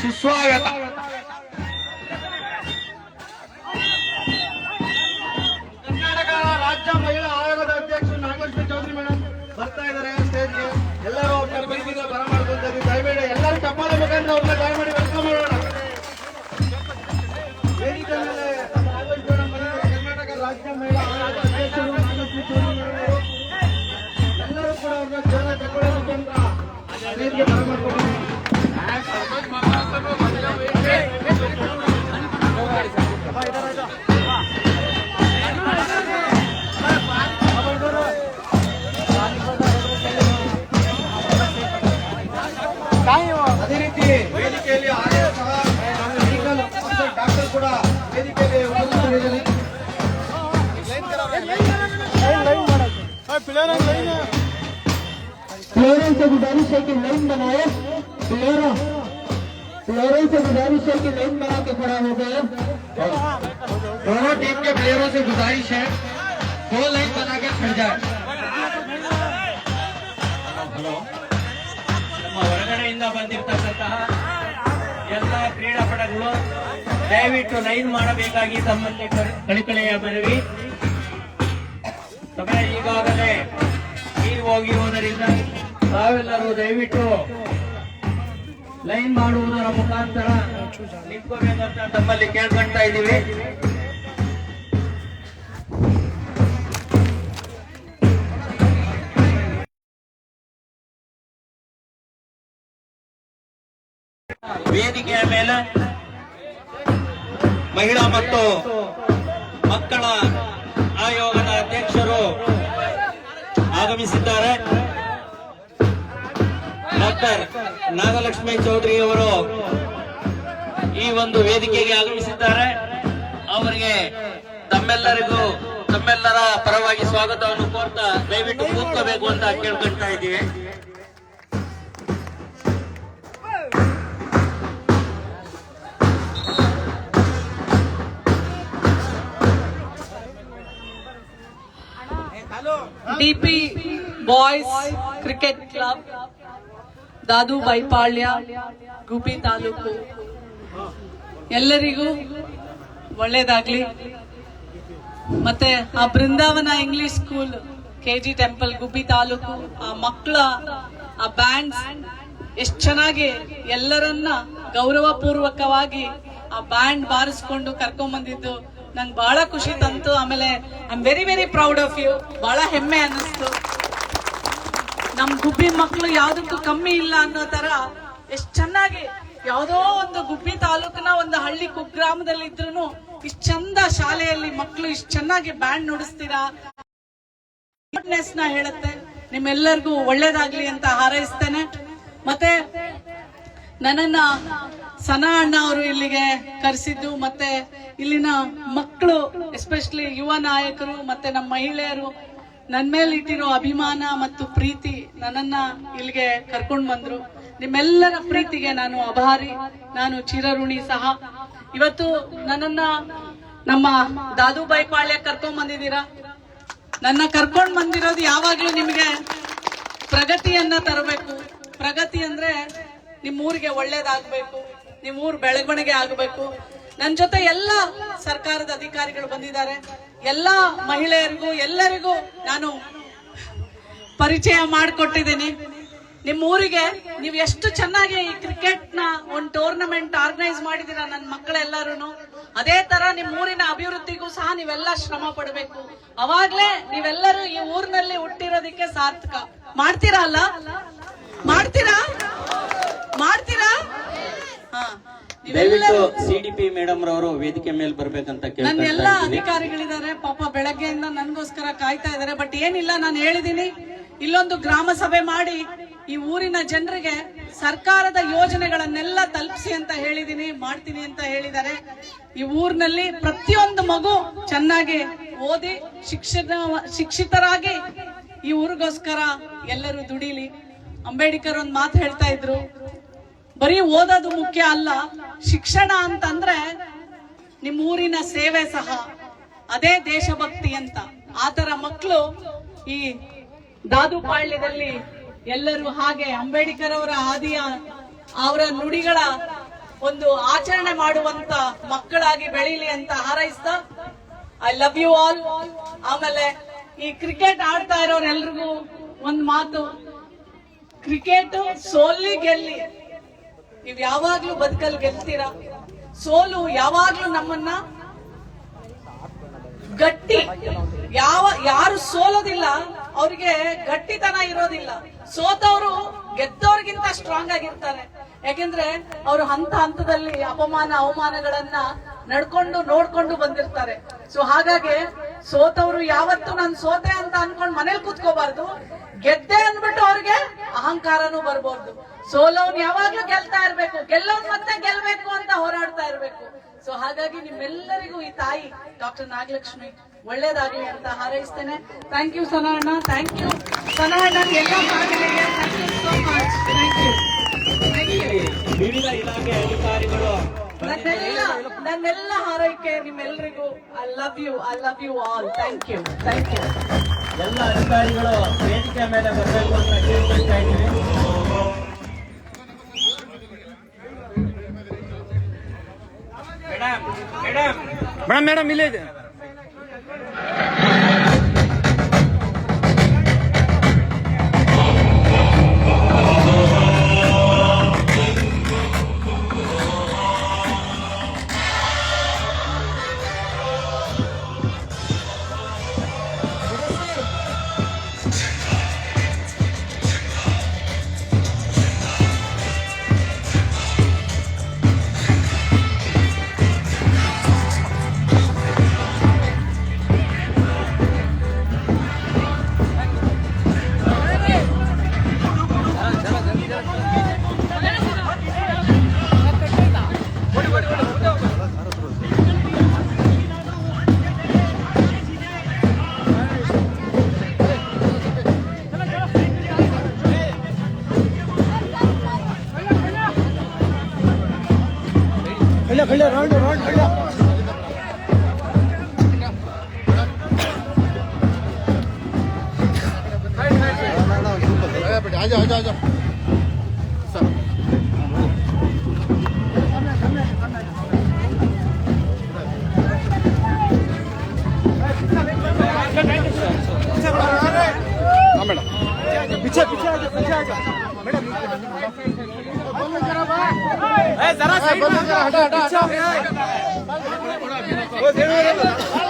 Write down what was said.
是刷越大。फ्लोरेंस से गुजारिश है कि लाइन बनाए फ्लोरा फ्लोरेंस से गुजारिश है कि लाइन बना के खड़ा हो गए दोनों टीम के प्लेयरों से गुजारिश है दो लाइन बना के खड़ जाए ನಮ್ಮ ಹೊರಗಡೆಯಿಂದ ಬಂದಿರತಕ್ಕಂತಹ ಎಲ್ಲ ಕ್ರೀಡಾಪಟುಗಳು ದಯವಿಟ್ಟು ಲೈನ್ ಮಾಡಬೇಕಾಗಿ ತಮ್ಮಲ್ಲಿ ಕಳ- ಕಳಕಳಿಯ ಮನವಿ ಸಮಯ ಈಗಾಗಲೇ ನೀರು ಹೋಗಿರುವುದರಿಂದ ತಾವೆಲ್ಲರೂ ದಯವಿಟ್ಟು ಲೈನ್ ಮಾಡುವುದರ ಮುಖಾಂತರ ನಿಂತ್ಕೋಬೇಕಂತ ತಮ್ಮಲ್ಲಿ ಕೇಳ್ಕೊಳ್ತಾ ಇದ್ದೀವಿ. ವೇದಿಕೆಯ ಮೇಲೆ ಮಹಿಳಾ ಮತ್ತು ಮಕ್ಕಳ ಆಯೋಗದ ಅಧ್ಯಕ್ಷರು ಆಗಮಿಸಿದ್ದಾರೆ. ಡಾಕ್ಟರ್ ನಾಗಲಕ್ಷ್ಮಿ ಚೌಧರಿ ಅವರು ಈ ಒಂದು ವೇದಿಕೆಗೆ ಆಗಮಿಸಿದ್ದಾರೆ. ಅವರಿಗೆ ತಮ್ಮೆಲ್ಲರಿಗೂ, ತಮ್ಮೆಲ್ಲರ ಪರವಾಗಿ ಸ್ವಾಗತವನ್ನು ಕೋರ್ತಾ ದಯವಿಟ್ಟು ಕೂತ್ಕೋಬೇಕು ಅಂತ ಕೇಳ್ಕೊಳ್ತಾ ಇದ್ದೀವಿ. ಡಿಪಿ ಬಾಯ್ಸ್ ಕ್ರಿಕೆಟ್ ಕ್ಲಬ್, ದಾದು ಬೈಪಾಳ್ಯ ಗುಬ್ಬಿ ತಾಲೂಕು. ಎಲ್ಲರಿಗೂ ಒಳ್ಳೇದಾಗ್ಲಿ. ಮತ್ತೆ ಆ Brindavan English school KG temple Gubbi taluk, ಆ ಮಕ್ಕಳ, ಆ ಬ್ಯಾಂಡ್ ಎಷ್ಟು ಚೆನ್ನಾಗಿ ಎಲ್ಲರನ್ನ ಗೌರವಪೂರ್ವಕವಾಗಿ ಆ ಬ್ಯಾಂಡ್ ಬಾರಿಸ್ಕೊಂಡು ಕರ್ಕೊಂಡ್ ಬಂದಿದ್ದು ನಂಗೆ ಬಹಳ ಖುಷಿ ತಂತು. ಆಮೇಲೆ I very very proud of you ಬಹಳ ಹೆಮ್ಮೆ ಅನ್ನಿಸ್ತು. ನಮ್ ಗುಬ್ಬಿ ಮಕ್ಕಳು ಯಾವ್ದಕ್ಕೂ ಕಮ್ಮಿ ಇಲ್ಲ ಅನ್ನೋ ತರ ಎಷ್ಟ್ ಚೆನ್ನಾಗಿ ಯಾವ್ದೋ ಒಂದು ಗುಬ್ಬಿ ತಾಲೂಕಿನ ಒಂದು ಹಳ್ಳಿ ಕುಗ್ರಾಮದಲ್ಲಿ ಇದ್ರು ಇಷ್ಟ್ ಚಂದ ಶಾಲೆಯಲ್ಲಿ ಮಕ್ಕಳು ಇಷ್ಟ್ ಚೆನ್ನಾಗಿ ಬ್ಯಾಂಡ್ ನುಡಿಸ್ತೀರಾ? ಹೇಳುತ್ತೆ. ನಿಮ್ಮೆಲ್ಲರಿಗೂ ಒಳ್ಳೇದಾಗ್ಲಿ ಅಂತ ಹಾರೈಸ್ತೇನೆ. ಮತ್ತೆ ನನ್ನನ್ನ ಸನಾ ಅಣ್ಣ ಅವರು ಇಲ್ಲಿಗೆ ಕರೆಸಿದ್ದು, ಮತ್ತೆ ಇಲ್ಲಿನ ಮಕ್ಕಳು ಎಸ್ಪೆಷಲಿ ಯುವ ನಾಯಕರು, ಮತ್ತೆ ನಮ್ಮ ಮಹಿಳೆಯರು ನನ್ನ ಮೇಲೆ ಇಟ್ಟಿರೋ ಅಭಿಮಾನ ಮತ್ತು ಪ್ರೀತಿ ನನ್ನನ್ನ ಇಲ್ಲಿಗೆ ಕರ್ಕೊಂಡು ಬಂದ್ರು. ನಿಮ್ಮೆಲ್ಲರ ಪ್ರೀತಿಗೆ ನಾನು ಅಭಾರಿ, ನಾನು ಚಿರಋಣಿ ಸಹ. ಇವತ್ತು ನನ್ನನ್ನ ನಮ್ಮ ದಾದುಬಾಯಿ ಪಾಳ್ಯ ಕರ್ಕೊಂಡ್ ಬಂದಿದ್ದೀರಾ? ನನ್ನ ಕರ್ಕೊಂಡ್ ಬಂದಿರೋದು ಯಾವಾಗ್ಲೂ ನಿಮಗೆ ಪ್ರಗತಿಯನ್ನ ತರಬೇಕು. ಪ್ರಗತಿ ಅಂದ್ರೆ ನಿಮ್ ಊರಿಗೆ ಒಳ್ಳೇದಾಗಬೇಕು ನಿಮ್ಮ ಊರು ಬೆಳವಣಿಗೆ ಆಗಬೇಕು. ನನ್ನ ಜೊತೆ ಎಲ್ಲ ಸರ್ಕಾರದ ಅಧಿಕಾರಿಗಳು ಬಂದಿದ್ದಾರೆ. ಎಲ್ಲ ಮಹಿಳೆಯರಿಗೂ, ಎಲ್ಲರಿಗೂ ನಾನು ಪರಿಚಯ ಮಾಡಿಕೊಟ್ಟಿದ್ದೀನಿ. ನಿಮ್ಮ ಊರಿಗೆ ನೀವು ಎಷ್ಟು ಚೆನ್ನಾಗಿ ಈ ಕ್ರಿಕೆಟ್ನ ಒಂದು ಟೂರ್ನಮೆಂಟ್ ಆರ್ಗನೈಸ್ ಮಾಡಿದ್ದೀರ ನನ್ನ ಮಕ್ಕಳೆಲ್ಲರೂ ಅದೇ ತರ ನಿಮ್ಮ ಊರಿನ ಅಭಿವೃದ್ಧಿಗೂ ಸಹ ನೀವೆಲ್ಲ ಶ್ರಮ ಪಡಬೇಕು. ಅವಾಗ್ಲೇ ನೀವೆಲ್ಲರೂ ಈ ಊರಿನಲ್ಲಿ ಹುಟ್ಟಿರೋದಕ್ಕೆ ಸಾರ್ಥಕ. ಮಾಡ್ತೀರಾ ಅಲ್ಲ? ಮಾಡ್ತೀರಾ? ಮಾಡ್ತೀರಾ? ಹಾ. ದಯವಿಟ್ಟು ಸಿಡಿಪಿ ಮೇಡಮ್ ರವರು ವೇದಿಕೆ ಮೇಲೆ ಬರ್ಬೇಕಂತ ನನ್ನ ಎಲ್ಲಾ. ಅಧಿಕಾರಿಗಳಿದ್ದಾರೆ. ಪಾಪ ಬೆಳಗ್ಗೆಯಿಂದ ನನ್ಗೋಸ್ಕರ ಕಾಯ್ತಾ ಇದ್ದಾರೆ. ಬಟ್ ಏನಿಲ್ಲ ನಾನು ಹೇಳಿದೀನಿ. ಇಲ್ಲೊಂದು ಗ್ರಾಮ ಸಭೆ ಮಾಡಿ ಈ ಊರಿನ ಜನರಿಗೆ ಸರ್ಕಾರದ ಯೋಜನೆಗಳನ್ನೆಲ್ಲ ತಲುಪಿಸಿ ಅಂತ ಹೇಳಿದೀನಿ ಮಾಡ್ತೀನಿ ಅಂತ ಹೇಳಿದ್ದಾರೆ. ಈ ಊರಿನಲ್ಲಿ ಪ್ರತಿಯೊಂದು ಮಗು ಚೆನ್ನಾಗಿ ಓದಿ ಶಿಕ್ಷಣ ಶಿಕ್ಷಿತರಾಗಿ ಈ ಊರಿಗೋಸ್ಕರ ಎಲ್ಲರೂ ದುಡೀಲಿ. ಅಂಬೇಡ್ಕರ್ ಒಂದು ಮಾತು ಹೇಳ್ತಾ ಇದ್ರು. ಬರೀ ಓದೋದು ಮುಖ್ಯ ಅಲ್ಲ, ಶಿಕ್ಷಣ ಅಂತಂದ್ರೆ ನಿಮ್ಮ ಊರಿನ ಸೇವೆ ಸಹ, ಅದೇ ದೇಶಭಕ್ತಿ ಅಂತ. ಆತರ ಮಕ್ಕಳು ಈ ದಾದುಪಾಳ್ಯದಲ್ಲಿ ಎಲ್ಲರೂ ಹಾಗೆ ಅಂಬೇಡ್ಕರ್ ಅವರ ಆದಿಯ ಅವರ ನುಡಿಗಳ ಒಂದು ಆಚರಣೆ ಮಾಡುವಂತ ಮಕ್ಕಳಾಗಿ ಬೆಳೀಲಿ ಅಂತ ಹಾರೈಸ್ತಾ ಐ ಲವ್ ಯು ಆಲ್ ಆಮೇಲೆ ಈ ಕ್ರಿಕೆಟ್ ಆಡ್ತಾ ಇರೋರೆಲ್ರಿಗೂ ಒಂದ್ ಮಾತು, ಕ್ರಿಕೆಟ್ ಸೋಲಿ ಗೆಲ್ಲಿ ನೀವ್ ಯಾವಾಗ್ಲೂ ಬದುಕಲ್ ಗೆಲ್ತೀರಾ? ಸೋಲು ಯಾವಾಗ್ಲೂ ನಮ್ಮನ್ನ ಗಟ್ಟಿ, ಯಾವ, ಯಾರು ಸೋಲೋದಿಲ್ಲ, ಅವ್ರಿಗೆ ಗಟ್ಟಿತನ ಇರೋದಿಲ್ಲ. ಸೋತವರು ಗೆದ್ದವ್ರಿಗಿಂತ ಸ್ಟ್ರಾಂಗ್ ಆಗಿರ್ತಾರೆ. ಯಾಕೆಂದ್ರೆ ಅವರು ಹಂತ ಹಂತದಲ್ಲಿ ಅಪಮಾನ, ಅವಮಾನಗಳನ್ನ ನಡ್ಕೊಂಡು, ನೋಡ್ಕೊಂಡು ಬಂದಿರ್ತಾರೆ. ಸೊ ಹಾಗಾಗಿ ಸೋತವರು ಯಾವತ್ತು ನಾನು ಸೋತೆ ಅಂತ ಅನ್ಕೊಂಡು ಮನೇಲಿ ಕುತ್ಕೋಬಾರ್ದು. ಗೆದ್ದೆ ಅಂದ್ಬಿಟ್ಟು ಅವ್ರಿಗೆ ಅಹಂಕಾರನೂ ಬರ್ಬೋದು ಸೋಲೋನ್ ಯಾವಾಗ್ಲೂ ಗೆಲ್ತಾ ಇರ್ಬೇಕು. ಗೆಲ್ಲೋನ್ ಮತ್ತೆ ಗೆಲ್ಬೇಕು ಅಂತ ಹೋರಾಡ್ತಾ ಇರ್ಬೇಕು. ಸೊ ಹಾಗಾಗಿ ನಿಮ್ಮೆಲ್ಲರಿಗೂ ಈ ತಾಯಿ ಡಾಕ್ಟರ್ ನಾಗಲಕ್ಷ್ಮಿ ಒಳ್ಳೇದಾಗ್ಲಿ ಅಂತ ಹಾರೈಸ್ತೇನೆ. ಥ್ಯಾಂಕ್ ಯು ಸನಾಣ್ಣ ಥ್ಯಾಂಕ್ ಯು ಎಲ್ಲ thank you so much thank you ವಿವಿಧ ಇಲಾಖೆ ಅಧಿಕಾರಿಗಳು ನನ್ನೆಲ್ಲ ನನ್ನೆಲ್ಲ ಹಾರೈಕೆ ನಿಮ್ಮೆಲ್ಲರಿಗೂ I love you I love you all thank you thank you ಎಲ್ಲ ಅಧಿಕಾರಿಗಳು ವೇದಿಕೆ ಮೇಲೆ ಬರಬೇಕು ಅಂತ ಕೇಳ್ಕೊಳ್ತಾ ಇದ್ದೀವಿ ಮೇಡಮ್ ಮೇಡಮ್ खड़ा खड़ा राउंड राउंड खड़ा। आजा आजा आजा मैडम। पीछे पीछे आजा पीछे आजा मैडम ಇಲ್ಲೇ ಇದೆ ಕೈ ಕೈ